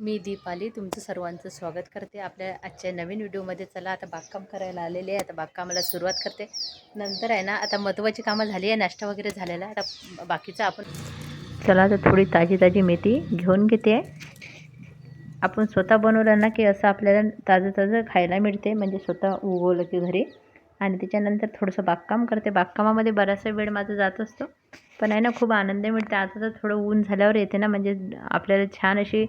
मी दीपाली तुमचं सर्वांचं स्वागत करते. आपल्या आजच्या नवीन व्हिडिओमध्ये चला आता बागकाम करायला आलेले आहे. आता बागकामाला सुरुवात करते. नंतर आहे ना आता महत्त्वाची कामं झाली आहे नाश्ता वगैरे झालेला आता बाकीचं आपण चला आता थोडी ताजी ताजी मेथी घेऊन घेते. आपण स्वतः बनवलं ना की असं आपल्याला ताजं ताजं खायला मिळते. म्हणजे स्वतः उगवलं की घरी. आणि त्याच्यानंतर थोडंसं बागकाम करते. बागकामामध्ये बराचसा वेळ माझा जात असतो. पण आहे ना खूप आनंद मिळते. आता तर थोडं ऊन झाल्यावर येते ना म्हणजे आपल्याला छान अशी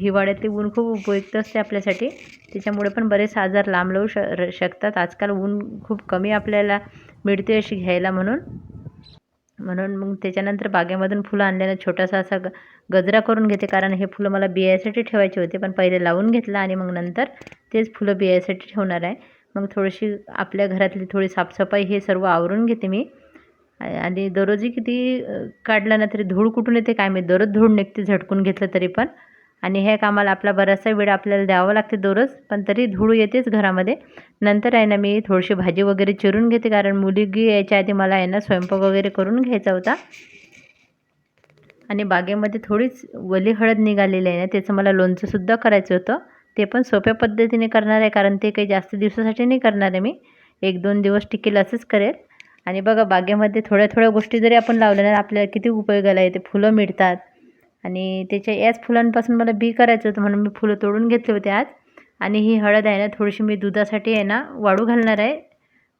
हिवाळ्यातली ऊन खूप उपयुक्त असते आपल्यासाठी. त्याच्यामुळे पण बरेच आजार लांब लावू श शकतात. आजकाल ऊन खूप कमी आपल्याला मिळते अशी घ्यायला म्हणून. म्हणून मग त्याच्यानंतर बागेमधून फुलं आणल्यानं छोटासा असा ग गजरा करून घेते. कारण हे फुलं मला बियासाठी ठेवायचे होते. पण पहिले लावून घेतलं आणि मग नंतर तेच फुलं बियासाठी ठेवणार आहे. मग थोडीशी आपल्या घरातली थोडी साफसफाई हे सर्व आवरून घेते मी. आणि दररोजही किती काढला काढलं ना तरी धूळ कुठून येते काय मी दररोज धूळ निघते झटकून घेतलं तरी पण. आणि ह्या कामाला आपला बराचसा वेळ आपल्याला द्यावा लागते दररोज पण तरी धूळ येतेच घरामध्ये. नंतर आहे ना मी थोडीशी भाजी वगैरे चिरून घेते कारण मुलगी यायच्या आधी मला आहे ना स्वयंपाक वगैरे करून घ्यायचा होता. आणि बागेमध्ये थोडीच वली हळद निघालेली आहे ना त्याचं मला लोणचंसुद्धा करायचं होतं. ते पण सोप्या पद्धतीने करणार आहे कारण ते काही जास्त दिवसासाठी नाही करणार आहे मी. एक दोन दिवस टिकेल असंच करेल. आणि बघा बागेमध्ये थोड्या थोड्या गोष्टी जरी आपण लावल्या ना आपल्याला किती उपयोगाला येते. फुलं मिळतात. आणि त्याच्या याच फुलांपासून मला बी करायचं होतं म्हणून मी फुलं तोडून घेतले होते आज. आणि ही हळद आहे ना थोडीशी मी दुधासाठी आहे ना वाळू घालणार आहे.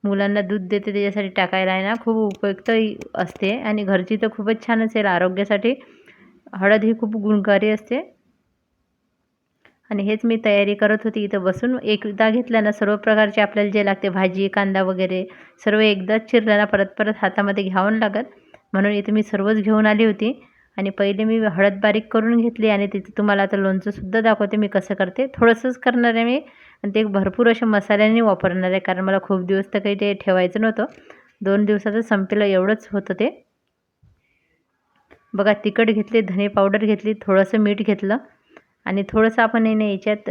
मुलांना दूध देते त्याच्यासाठी टाकायला आहे ना खूप उपयुक्त असते. आणि घरची तर खूपच छान असेल आरोग्यासाठी. हळद ही खूप गुणकारी असते. आणि हेच मी तयारी करत होती. इथं बसून एकदा घेतलं ना सर्व प्रकारचे आपल्याला जे लागते भाजी कांदा वगैरे सर्व एकदाच चिरलं परत परत हातामध्ये घ्यावं लागत. म्हणून इथे मी सर्वच घेऊन आली होती. आणि पहिले मी हळद बारीक करून घेतली आणि तिथे तुम्हाला आता लोणचंसुद्धा दाखवते मी कसं करते. थोडंसंच करणार आहे मी. आणि ते भरपूर असे मसाल्याने वापरणार आहे कारण मला खूप दिवस तर काही ते ठेवायचं नव्हतं. दोन दिवसाचं संपेलं एवढंच होतं ते. बघा तिखट घेतली धने पावडर घेतली थोडंसं मीठ घेतलं. आणि थोडंसं आपण आहे ना याच्यात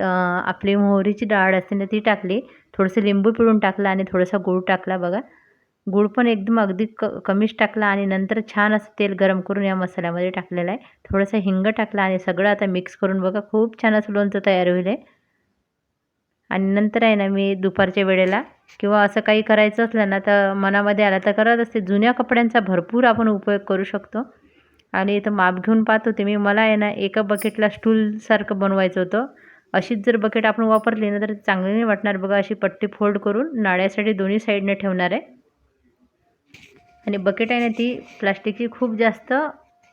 आपली मोहरीची डाळ असते ना ती टाकली. थोडंसं लिंबू पिळून टाकलं आणि थोडासा गूळ टाकला बघा. गूळ पण एकदम अगदी क कमीच टाकला आणि नंतर छान असं तेल गरम करून या मसाल्यामध्ये टाकलेलं आहे. थोडंसं हिंग टाकलं आणि सगळं आता मिक्स करून बघा. खूप छान असं लोणचं तयार होईल आहे आणि नंतर आहे ना मी दुपारच्या वेळेला किंवा असं काही करायचं असलं ना तर मनामध्ये आलं तर करत असते. जुन्या कपड्यांचा भरपूर आपण उपयोग करू शकतो. आणि इथं माप घेऊन पाहत होते मी मला आहे ना एका बकेटला स्टूलसारखं बनवायचं होतं. अशीच जर बकेट आपण वापरली ना तर चांगली नाही वाटणार बघा. अशी पट्टी फोल्ड करून नाळ्यासाठी दोन्ही साईडने ठेवणार आहे. आणि बकेट आहे ना ती प्लास्टिकची खूप जास्त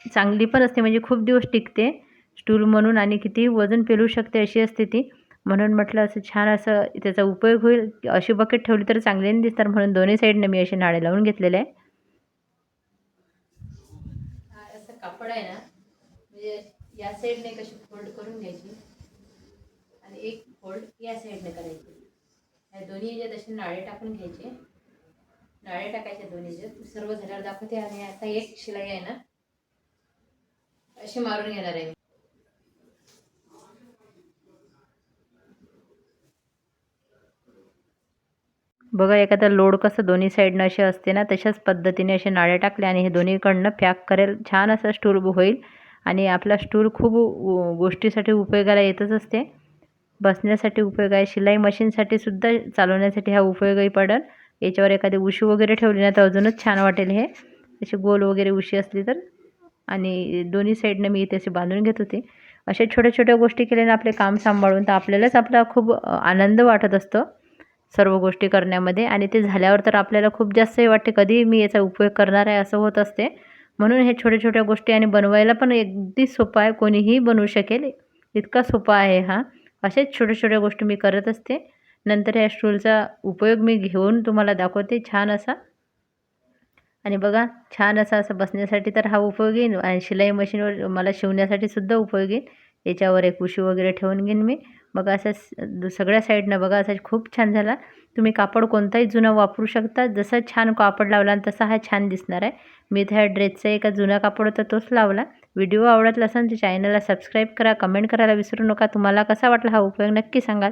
चांगली पण असते. म्हणजे खूप दिवस टिकते स्टूल म्हणून आणि कितीही वजन पेलू शकते अशी असते ती. म्हणून म्हटलं असं छान असं त्याचा उपयोग होईल. अशी बकेट ठेवली तर चांगली नाही दिसतात म्हणून दोन्ही साईडने मी असे नाळे लावून घेतलेले आहे असं कापड आहे ना म्हणजे या साईडने कशी फोल्ड करून घ्यायची आणि एक फोल्ड या साईडने करायची. या दोन्ही ह्याच्यात असे नाळे टाकून घ्यायचे. नाळे टाकायचे दोन्ही ह्याच्यात सर्व झाल्यावर दाखवते. आणि आता एक शिलाई आहे ना अशी मारून घेणार आहे बघा एखादा लोड कसं दोन्ही साईडनं असे असते ना तशाच पद्धतीने असे नाळे टाकले आणि हे दोन्हीकडनं पॅक करेल. छान असं स्टूल होईल आणि आपला स्टूल खूप गोष्टीसाठी उपयोगाला येतच असते. बसण्यासाठी उपयोग आहे शिलाई मशीनसाठी सुद्धा चालवण्यासाठी हा उपयोगही पडेल. याच्यावर एखादी उशी वगैरे ठेवली ना तर अजूनच छान वाटेल हे. अशी गोल वगैरे उशी असली तर. आणि दोन्ही साईडनं मी इथे असे बांधून घेत होते. अशा छोट्या छोट्या गोष्टी केल्याने आपले काम सांभाळून तर आपल्यालाच आपला खूप आनंद वाटत असतो. सर्व गोष्टी करण्यामध्ये आणि ते झाल्यावर तर आपल्याला खूप जास्तही वाटते कधी मी याचा उपयोग करणार आहे असं होत असते. म्हणून हे छोट्या छोट्या गोष्टी आणि बनवायला पण अगदी सोपं आहे कोणीही बनवू शकेल. इतका सोपा आहे हा. अशाच छोट्या छोट्या गोष्टी मी करत असते. नंतर ह्या स्टूलचा उपयोग मी घेऊन तुम्हाला दाखवते. छान असा. आणि बघा छान असा असं बसण्यासाठी तर हा उपयोग येईल आणि शिलाई मशीनवर मला शिवण्यासाठी सुद्धा उपयोग येईल याच्यावर एक उशी वगैरे ठेवून घेईन मी. बघा असं स- दु- सगळ्या साईडनं बघा असा खूप छान झाला. तुम्ही कापड कोणताही जुना वापरू शकता. जसा छान कापड लावला आणि तसा हा छान दिसणार आहे. मी त्या ह्या ड्रेसचा एका जुना कापड होता तोच लावला. व्हिडिओ आवडत असेल तर चॅनलला सबस्क्राईब करा कमेंट करायला विसरू नका. तुम्हाला कसा वाटला हा उपयोग नक्की सांगाल.